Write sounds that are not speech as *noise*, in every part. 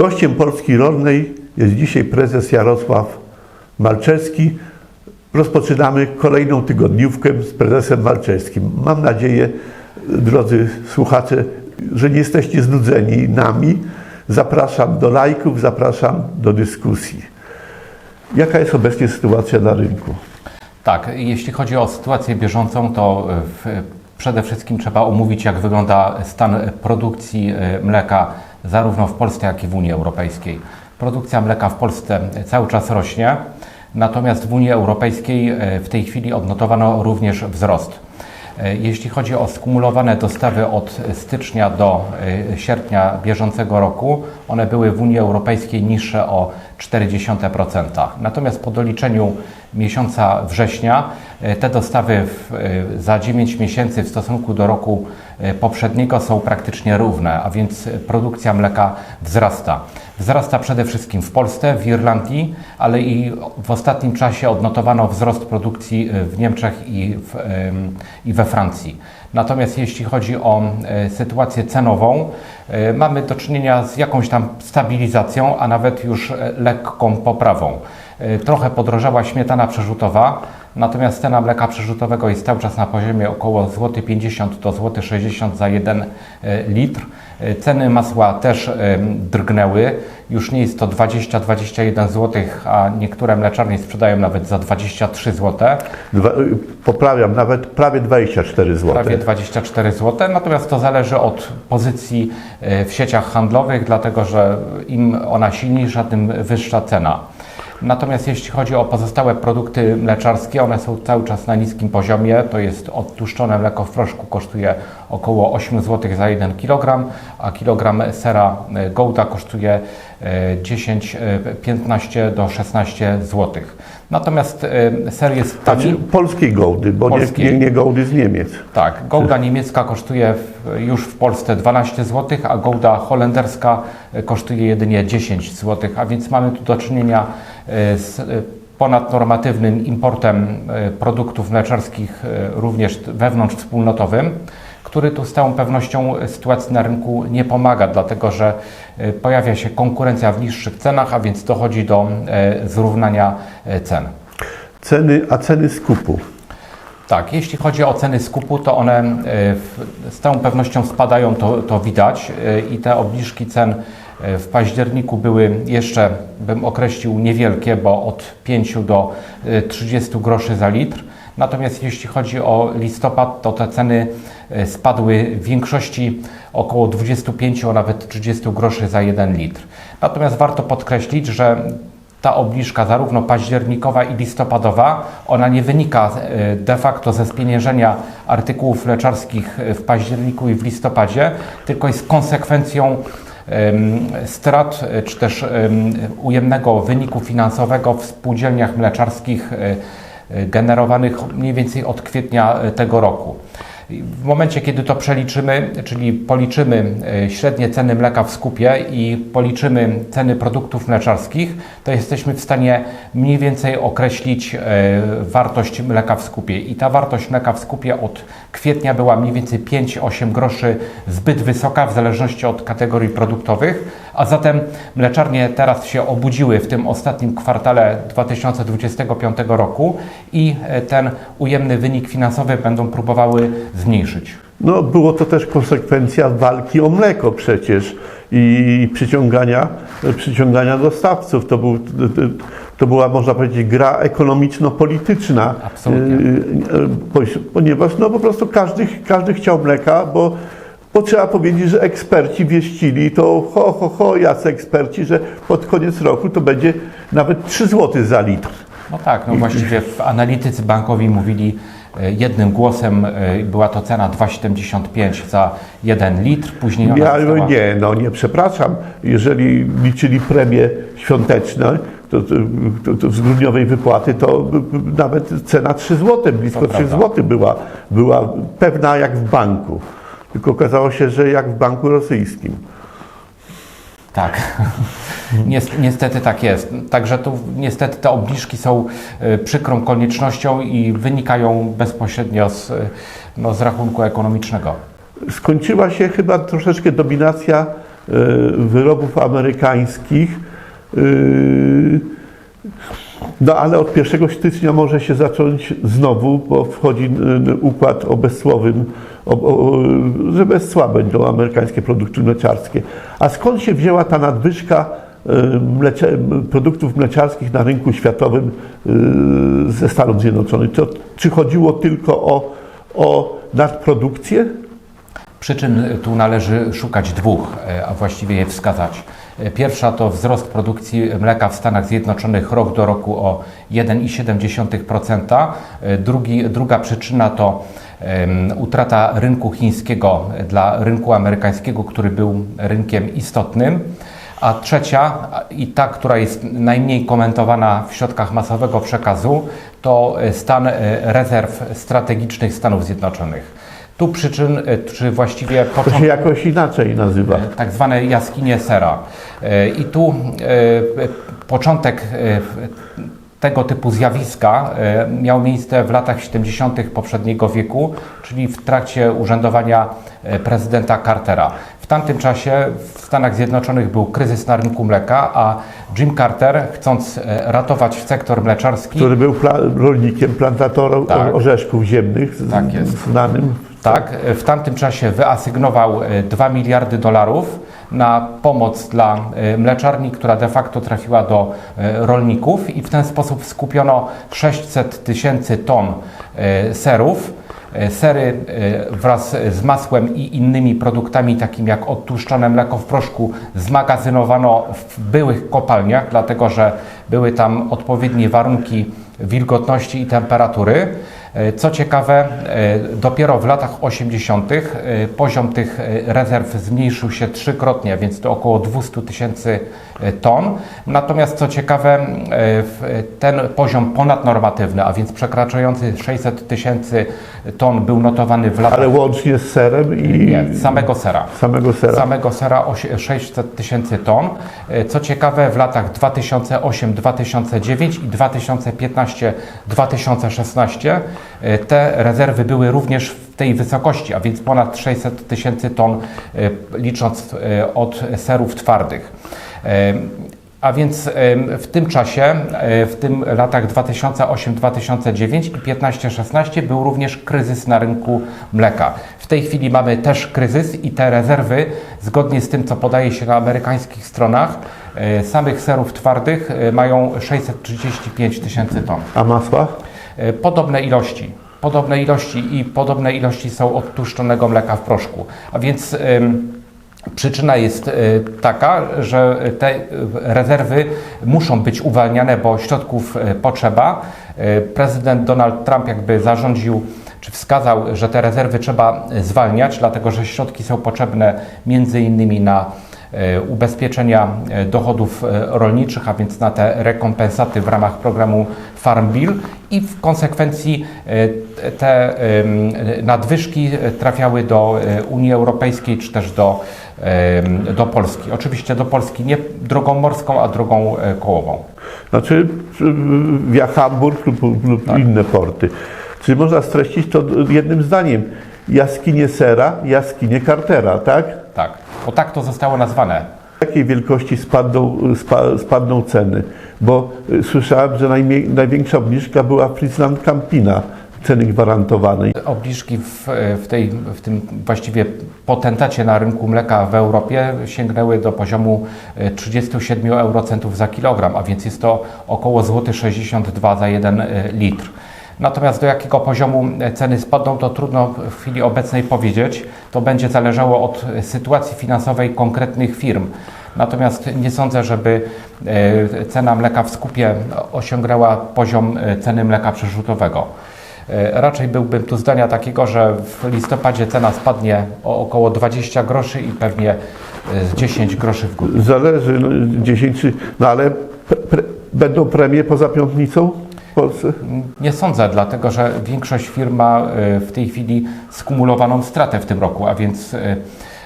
Gościem Polski Rolnej jest dzisiaj prezes Jarosław Malczewski. Rozpoczynamy kolejną tygodniówkę z prezesem Malczewskim. Mam nadzieję, drodzy słuchacze, że nie jesteście znudzeni nami. Zapraszam do lajków, zapraszam do dyskusji. Jaka jest obecnie sytuacja na rynku? Tak, jeśli chodzi o sytuację bieżącą, to w, przede wszystkim trzeba omówić, jak wygląda stan produkcji e, mleka zarówno w Polsce, jak i w Unii Europejskiej. Produkcja mleka w Polsce cały czas rośnie, natomiast w Unii Europejskiej e, w tej chwili odnotowano również wzrost. E, Jeśli chodzi o skumulowane dostawy od stycznia do e, sierpnia bieżącego roku, one były w Unii Europejskiej niższe o 0,4%. Natomiast po doliczeniu miesiąca września e, te dostawy w, e, za 9 miesięcy w stosunku do roku e, poprzedniego są praktycznie równe, a więc produkcja mleka wzrasta. Wzrasta przede wszystkim w Polsce, w Irlandii, ale i w ostatnim czasie odnotowano wzrost produkcji w Niemczech i, w, i we Francji. Natomiast jeśli chodzi o e, sytuację cenową, e, mamy do czynienia z jakąś tam stabilizacją, a nawet już e, lekką poprawą. E, Trochę podrożała śmietana przerzutowa, natomiast cena mleka przerzutowego jest cały czas na poziomie około złoty 50 do złoty 60 za 1 litr. E, Ceny masła też e, drgnęły. Już nie jest to 20-21 zł, a niektóre mleczarnie sprzedają nawet za 23 zł. Dwa, poprawiam, nawet prawie 24 zł. prawie 24 zł. Natomiast to zależy od pozycji e, w sieciach handlowych, dlatego że im ona silniejsza, tym wyższa cena. Natomiast jeśli chodzi o pozostałe produkty mleczarskie, one są cały czas na niskim poziomie. To jest odtłuszczone mleko w proszku kosztuje około 8 zł za 1 kg, a kilogram sera e, Gouda kosztuje e, 10, e, 15 do 16 zł. Natomiast e, ser jest tani. Znaczy polskiej gołdy, bo nie, Polskiej. nie, nie gołdy z Niemiec. Tak, gołda niemiecka kosztuje już w Polsce 12 zł, a gołda holenderska e, kosztuje jedynie 10 zł, a więc mamy tu do czynienia e, z e, ponadnormatywnym importem e, produktów mleczarskich e, również wewnątrz wspólnotowym, który tu z całą pewnością sytuacji na rynku nie pomaga, dlatego że pojawia się konkurencja w niższych cenach, a więc dochodzi do zrównania cen. Ceny, a ceny skupu. Tak, jeśli chodzi o ceny skupu, to one z całą pewnością spadają, to, to widać i te obniżki cen w październiku były jeszcze, bym określił, niewielkie, bo od 5 do e, 30 groszy za litr. Natomiast jeśli chodzi o listopad, to te ceny e, spadły w większości około 25, a nawet 30 groszy za 1 litr. Natomiast warto podkreślić, że ta obniżka, zarówno październikowa i listopadowa, ona nie wynika e, de facto ze spieniężenia artykułów mleczarskich e, w październiku i w listopadzie, tylko jest konsekwencją strat e, czy też em, ujemnego wyniku finansowego w spółdzielniach mleczarskich e, e, generowanych mniej więcej od kwietnia tego roku. W momencie, kiedy to przeliczymy, czyli policzymy e, średnie ceny mleka w skupie i policzymy ceny produktów mleczarskich, to jesteśmy w stanie mniej więcej określić e, wartość mleka w skupie. I ta wartość mleka w skupie od kwietnia była mniej więcej 5-8 groszy zbyt wysoka w zależności od kategorii produktowych, a zatem mleczarnie teraz się obudziły w tym ostatnim kwartale 2025 roku i e, ten ujemny wynik finansowy będą próbowały zmniejszyć. No, było to też konsekwencja walki o mleko przecież i przyciągania, przyciągania dostawców. To, był, to była, można powiedzieć, gra ekonomiczno-polityczna. Absolutnie. Ponieważ no, po prostu każdy, każdy chciał mleka, bo, bo trzeba powiedzieć, że eksperci wieścili to ho, ho, ho, jacy eksperci, że pod koniec roku to będzie nawet 3 zł za litr. No tak, no właściwie w analitycy bankowi mówili e, jednym głosem, e, była to cena 2,75 za 1 litr, później ona Ja, została... nie, no nie, przepraszam. Jeżeli liczyli premie świąteczne, to, to, to, to z grudniowej wypłaty, to nawet cena 3 zł, blisko To 3 prawda. zł była, była pewna jak w banku. Tylko okazało się, że jak w banku rosyjskim. Tak, *laughs* Nies- niestety tak jest. Także tu niestety te obniżki są e, przykrą koniecznością i wynikają bezpośrednio z, no, z rachunku ekonomicznego. Skończyła się chyba troszeczkę dominacja e, wyrobów amerykańskich. e, No ale od 1 stycznia może się zacząć znowu, bo wchodzi układ o bezcłowym, o, o, że bez cła będą amerykańskie produkty mleczarskie. A skąd się wzięła ta nadwyżka e, mlecze, produktów mleczarskich na rynku światowym e, ze Stanów Zjednoczonych? Czy chodziło tylko o, o nadprodukcję? Przyczyn tu należy szukać dwóch, a właściwie je wskazać. Pierwsza to wzrost produkcji mleka w Stanach Zjednoczonych rok do roku o 1,7%. E, Drugi, druga przyczyna to utrata rynku chińskiego dla rynku amerykańskiego, który był rynkiem istotnym. A trzecia, i ta, która jest najmniej komentowana w środkach masowego przekazu, to e, stan e, rezerw strategicznych Stanów Zjednoczonych. Tu przyczyn, e, czy właściwie *laughs* To się jakoś inaczej nazywa. tak zwane jaskinie sera. E, I tu e, początek e, tego typu zjawiska e, miał miejsce w latach 70. poprzedniego wieku, czyli w trakcie urzędowania e, prezydenta Cartera. W tamtym czasie w Stanach Zjednoczonych był kryzys na rynku mleka, a Jim Carter, chcąc e, ratować sektor mleczarski, Który był pla- rolnikiem, plantatorem Tak. orzeszków ziemnych, z- Tak jest. znanym. Tak, w tamtym czasie wyasygnował e, 2 miliardy dolarów na pomoc dla e, mleczarni, która de facto trafiła do e, rolników i w ten sposób skupiono 600 tysięcy ton e, serów. Sery wraz z masłem i innymi produktami, takimi jak odtłuszczone mleko w proszku, zmagazynowano w byłych kopalniach, dlatego że były tam odpowiednie warunki wilgotności i temperatury. E, Co ciekawe, e, dopiero w latach 80. e, poziom tych rezerw zmniejszył się trzykrotnie, więc to około 200 tysięcy ton. Natomiast co ciekawe, ten poziom ponadnormatywny, a więc przekraczający 600 tysięcy ton był notowany w latach Ale łącznie z serem i nie, samego sera. samego sera. Samego sera osie- 600 tysięcy ton. Co ciekawe, w latach 2008-2009 i 2015-2016 e, te rezerwy były również w tej wysokości, a więc ponad 600 tysięcy ton, e, licząc e, od serów twardych. E, A więc w tym czasie, e, w tym latach 2008-2009 i 15-16 był również kryzys na rynku mleka. W tej chwili mamy też kryzys i te rezerwy, zgodnie z tym, co podaje się na amerykańskich stronach, e, samych serów twardych e, mają 635 tysięcy ton. A masła? E, Podobne ilości. Podobne ilości i podobne ilości są odtłuszczonego mleka w proszku. A więc przyczyna jest e, taka, że te rezerwy muszą być uwalniane, bo środków e, potrzeba. Prezydent Donald Trump jakby zarządził czy wskazał, że te rezerwy trzeba zwalniać, dlatego że środki są potrzebne między innymi na ubezpieczenia e, dochodów e, rolniczych, a więc na te rekompensaty w ramach programu Farm Bill i w konsekwencji e, te nadwyżki e, trafiały do e, Unii Europejskiej czy też do, do Polski. Oczywiście do Polski nie drogą morską, a drogą e, kołową. Znaczy via Hamburg lub, lub Tak. inne porty. Czyli można streścić to jednym zdaniem. Jaskinie sera, jaskinie Cartera, tak? Tak, bo tak to zostało nazwane. jakiej wielkości spadną, spa, spadną ceny? Bo y, słyszałem, że najmniej, największa obniżka była Friesland Campina ceny gwarantowanej. Obniżki w, w, tej, w tym właściwie potentacie na rynku mleka w Europie sięgnęły do poziomu e, 37 eurocentów za kilogram, a więc jest to około złoty 62 za 1 litr. Natomiast do jakiego poziomu e, ceny spadną, to trudno w chwili obecnej powiedzieć. To będzie zależało od e, sytuacji finansowej konkretnych firm. Natomiast nie sądzę, żeby e, cena mleka w skupie osiągnęła poziom ceny mleka przerzutowego. Raczej byłbym tu zdania takiego, że w listopadzie cena spadnie o około 20 groszy i pewnie e, z 10 groszy w górę. Zależy, no, 10, czy- no ale pre, będą premie poza piątnicą Polsce? Nie sądzę, dlatego że większość firm ma e, w tej chwili skumulowaną stratę w tym roku, a więc e,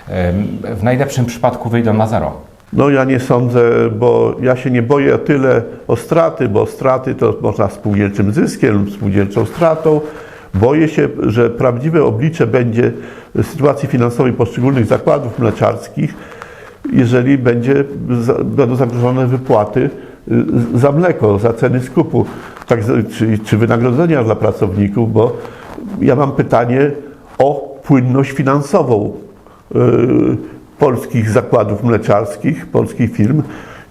e, w najlepszym przypadku wyjdą na zero. No ja nie sądzę, bo ja się nie boję o tyle o straty, bo straty to można spółdzielczym zyskiem lub spółdzielczą stratą. Boję się, że prawdziwe oblicze będzie sytuacji finansowej poszczególnych zakładów mleczarskich jeżeli będzie, będą zagrożone wypłaty y, za mleko, za ceny skupu, tak, czy, czy wynagrodzenia dla pracowników, bo ja mam pytanie o płynność finansową y, polskich zakładów mleczarskich, polskich firm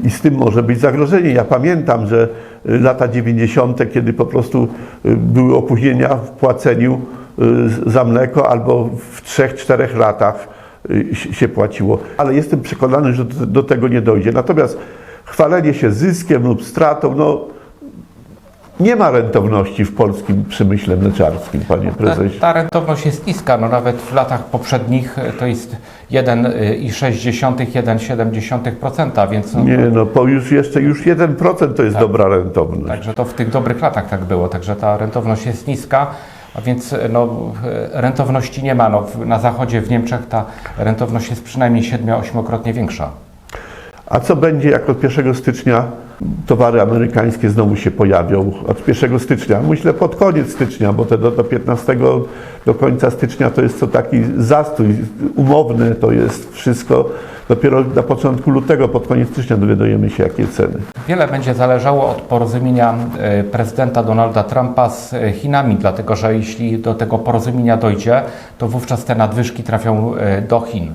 i z tym może być zagrożenie. Ja pamiętam, że y, lata 90., kiedy po prostu y, były opóźnienia w płaceniu za mleko albo w 3-4 latach się- płaciło. Ale jestem przekonany, że do tego nie dojdzie. Natomiast chwalenie się zyskiem lub stratą, no nie ma rentowności w polskim przemyśle mleczarskim, panie Ta, prezesie. ta rentowność jest niska, no nawet w latach poprzednich e, to jest 1,6-1,7%, więc no, Nie, no po już jeszcze już 1% to jest dobra rentowność. Także to w tych dobrych latach tak było, także ta rentowność jest niska, a więc e, no, e, rentowności nie ma. No, na zachodzie w Niemczech ta rentowność jest przynajmniej 7-8-krotnie większa. A co będzie, jak od 1 stycznia towary amerykańskie znowu się pojawią? Od 1 stycznia, myślę pod koniec stycznia, bo te do, do 15 do końca stycznia to jest to taki zastój umowny, to jest wszystko. Dopiero na początku lutego, pod koniec stycznia dowiadujemy się, jakie ceny. Wiele będzie zależało od porozumienia e, prezydenta Donalda Trumpa z e, Chinami, dlatego że jeśli do tego porozumienia dojdzie, to wówczas te nadwyżki trafią e, do Chin.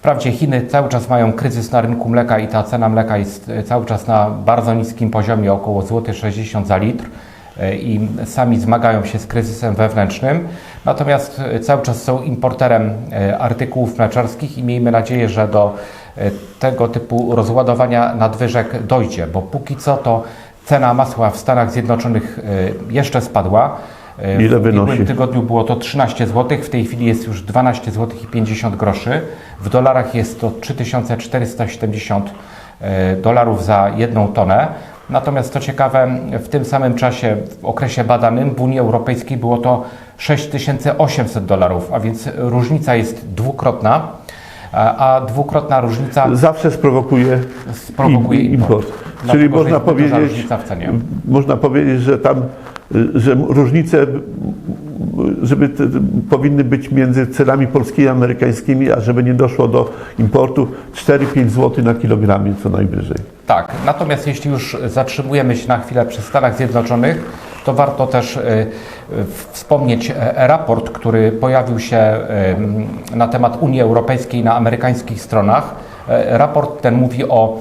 Wprawdzie Chiny cały czas mają kryzys na rynku mleka i ta cena mleka jest e, cały czas na bardzo niskim poziomie, około złoty 60 za litr e, i sami zmagają się z kryzysem wewnętrznym. Natomiast e, cały czas są importerem artykułów mleczarskich i miejmy nadzieję, że do tego typu rozładowania nadwyżek dojdzie, bo póki co to cena masła w Stanach Zjednoczonych jeszcze spadła. E, Ile w wynosi? ubiegłym tygodniu było to 13 zł, w tej chwili jest już 12 zł i 50 groszy. W dolarach jest to 3470 e, dolarów za jedną tonę. Natomiast to ciekawe, w tym samym czasie, w okresie badanym w Unii Europejskiej było to 6800 dolarów, a więc różnica jest dwukrotna, a a dwukrotna różnica Zawsze sprowokuje, sprowokuje im- import. Czyli można powiedzieć, w można powiedzieć, że tam, że różnice, y, żeby te, powinny być między cenami polskimi a amerykańskimi, a żeby nie doszło do importu 4-5 zł na kilogramie co najwyżej. Tak, natomiast jeśli już zatrzymujemy się na chwilę przy Stanach Zjednoczonych, to warto też e, wspomnieć e, raport, który pojawił się na temat Unii Europejskiej na amerykańskich stronach. E, Raport ten mówi o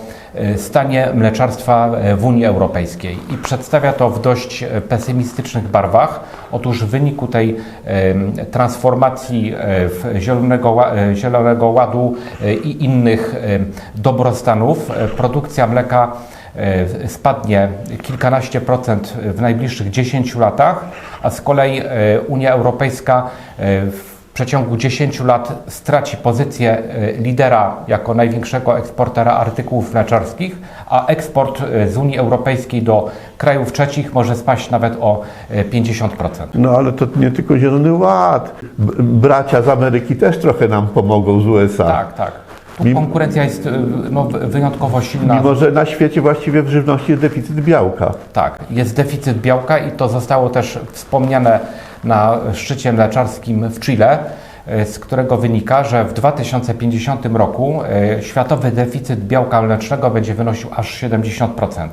stanie mleczarstwa e, w Unii Europejskiej i przedstawia to w dość e, pesymistycznych barwach. Otóż w wyniku tej e, transformacji e, w zielonego, e, zielonego ładu e, i innych e, dobrostanów e, produkcja mleka e, spadnie kilkanaście procent w najbliższych 10 latach, a z kolei e, Unia Europejska e, w przeciągu 10 lat straci pozycję e, lidera jako największego eksportera artykułów mleczarskich, a eksport e, z Unii Europejskiej do krajów trzecich może spaść nawet o e, 50%. No ale to nie tylko Zielony Ład. Bracia z Ameryki też trochę nam pomogą z USA. Tak, tak. Tu konkurencja jest e, no, wyjątkowo silna. Mimo, że na świecie właściwie w żywności jest deficyt białka. Tak, jest deficyt białka i to zostało też wspomniane na szczycie mleczarskim w Chile, e, z którego wynika, że w 2050 roku e, światowy deficyt białka mlecznego będzie wynosił aż 70%.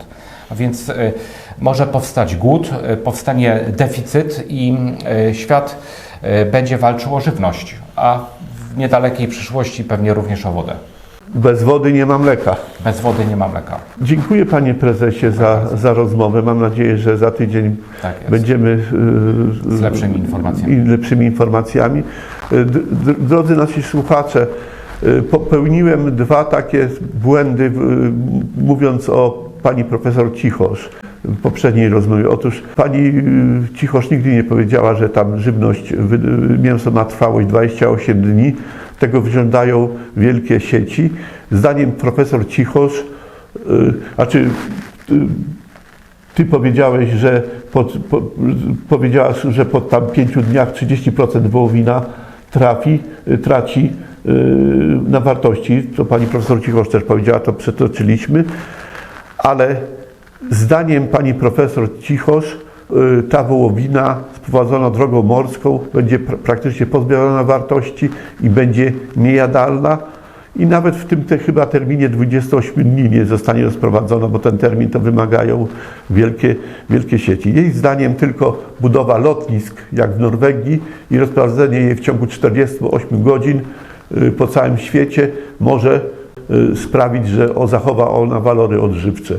A więc e, może powstać głód, powstanie deficyt i świat będzie walczył o żywność, a w niedalekiej przyszłości pewnie również o wodę. Bez wody nie ma mleka. Bez wody nie ma mleka. Dziękuję panie prezesie za, za rozmowę. Mam nadzieję, że za tydzień Tak będziemy y, Z lepszymi informacjami. lepszymi informacjami. D- Drodzy nasi słuchacze, y, popełniłem dwa takie błędy, mówiąc o pani profesor Cichosz w poprzedniej rozmowie. Otóż pani Cichosz nigdy nie powiedziała, że tam żywność, mięso na trwałość 28 dni. Tego wyglądają wielkie sieci. Zdaniem profesor Cichosz, y, znaczy y, ty powiedziałeś, że pod, po, powiedziałaś, że po tam pięciu dniach 30% wołowina trafi, y, traci y, na wartości. To pani profesor Cichosz też powiedziała, to przetoczyliśmy. Ale zdaniem pani profesor Cichosz ta wołowina sprowadzona drogą morską będzie pr- praktycznie pozbawiona wartości i będzie niejadalna i nawet w tym te, chyba terminie 28 dni nie zostanie rozprowadzona, bo ten termin to wymagają wielkie, wielkie sieci. Jej zdaniem tylko budowa lotnisk, jak w Norwegii i rozprowadzenie jej w ciągu 48 godzin y, po całym świecie może y, sprawić, że zachowa ona walory odżywcze.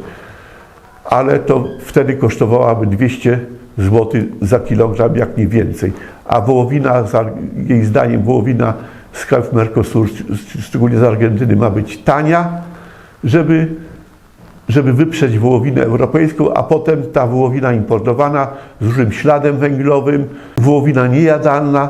Ale to wtedy kosztowałaby 200 zł za kilogram, jak nie więcej. A wołowina, jej zdaniem wołowina z krajów Mercosur, szczególnie z Argentyny, ma być tania, żeby, żeby wyprzeć wołowinę europejską, a potem ta wołowina importowana z dużym śladem węglowym, wołowina niejadalna,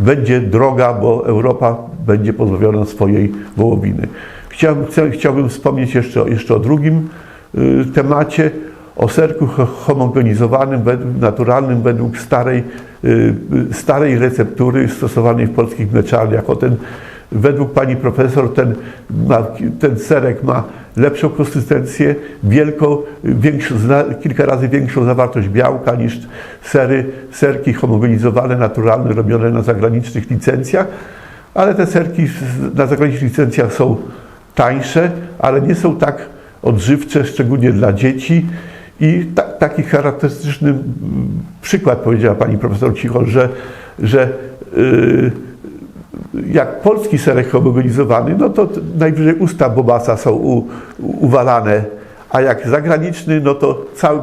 będzie droga, bo Europa będzie pozbawiona swojej wołowiny. Chciałbym, chciałbym wspomnieć jeszcze, jeszcze o drugim y, temacie, o serku ho- homogenizowanym, według, naturalnym, według starej, y, y, starej receptury stosowanej w polskich mleczarniach. O ten, według pani profesor ten, ten serek ma lepszą konsystencję, wielką, większą, kilka razy większą zawartość białka niż sery, serki homogenizowane, naturalne, robione na zagranicznych licencjach, ale te serki na zagranicznych licencjach są tańsze, ale nie są tak odżywcze, szczególnie dla dzieci. I ta, taki charakterystyczny przykład powiedziała pani profesor Cichol, że, że yy, jak polski serek homogenizowany, no to najwyżej usta bobasa są u, uwalane, a jak zagraniczny, no to cały,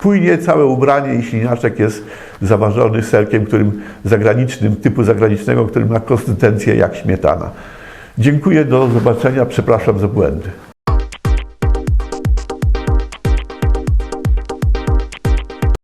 płynie całe ubranie i ślinaczek jest zaważony serkiem, którym zagranicznym, typu zagranicznego, który ma konsystencję jak śmietana. Dziękuję, do zobaczenia, przepraszam za błędy.